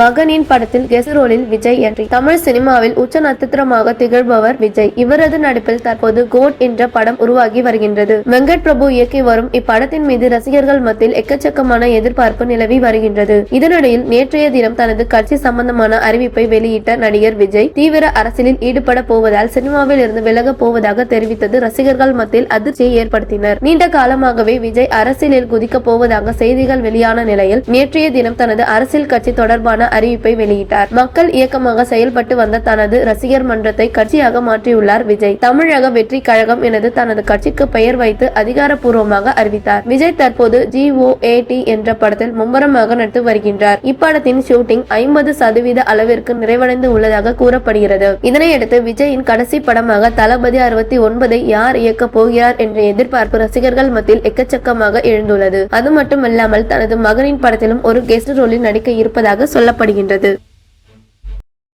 மகனின் படத்தில் கெஸ்ட் ரோலில் விஜய் என்ட்ரி. தமிழ் சினிமாவில் உச்ச நட்சத்திரமாக திகழ்பவர் விஜய். இவரது நடிப்பில் தற்போது கோட் என்ற படம் உருவாகி வருகின்றது. வெங்கட் பிரபு இயக்கி வரும் இப்படத்தின் மீது ரசிகர்கள் மத்தியில் எக்கச்சக்கமான எதிர்பார்ப்பு நிலவி வருகின்றது. இதனிடையில் நேற்றைய தினம் தனது கட்சி சம்பந்தமான அறிவிப்பை வெளியிட்ட நடிகர் விஜய் தீவிர அரசியலில் ஈடுபட போவதால் சினிமாவில் இருந்து விலக போவதாக தெரிவித்தது ரசிகர்கள் மத்தியில் அதிர்ச்சியை ஏற்படுத்தினர். நீண்ட காலமாகவே விஜய் அரசியலில் குதிக்க போவதாக செய்திகள் வெளியான நிலையில் நேற்றைய தினம் தனது அரசியல் கட்சி தொடர்பான அறிவிப்பை வெளியிட்டார். மக்கள் இயக்கமாக செயல்பட்டு வந்த தனது ரசிகர் மன்றத்தை கட்சியாக மாற்றியுள்ளார் விஜய். தமிழக வெற்றி கழகம் எனது தனது கட்சிக்கு பெயர் வைத்து அதிகாரப்பூர்வமாக அறிவித்தார். விஜய் தற்போது ஜிஓஏடி என்ற படத்தில் மும்முரமாக நடித்து வருகின்றார். இப்படத்தின் ஷூட்டிங் ஐம்பது சதவீத அளவிற்கு நிறைவடைந்து உள்ளதாக கூறப்படுகிறது. இதனையடுத்து விஜயின் கடைசி படமாக தளபதி அறுபத்தி ஒன்பதை யார் இயக்க போகிறார் என்ற எதிர்பார்ப்பு ரசிகர்கள் மத்தியில் எக்கச்சக்கமாக எழுந்துள்ளது. அது மட்டுமல்லாமல் தனது மகனின் படத்திலும் ஒரு கெஸ்ட் ரோலில் நடிக்க இருப்பதாக சொல்ல சொல்லப்படுகின்றது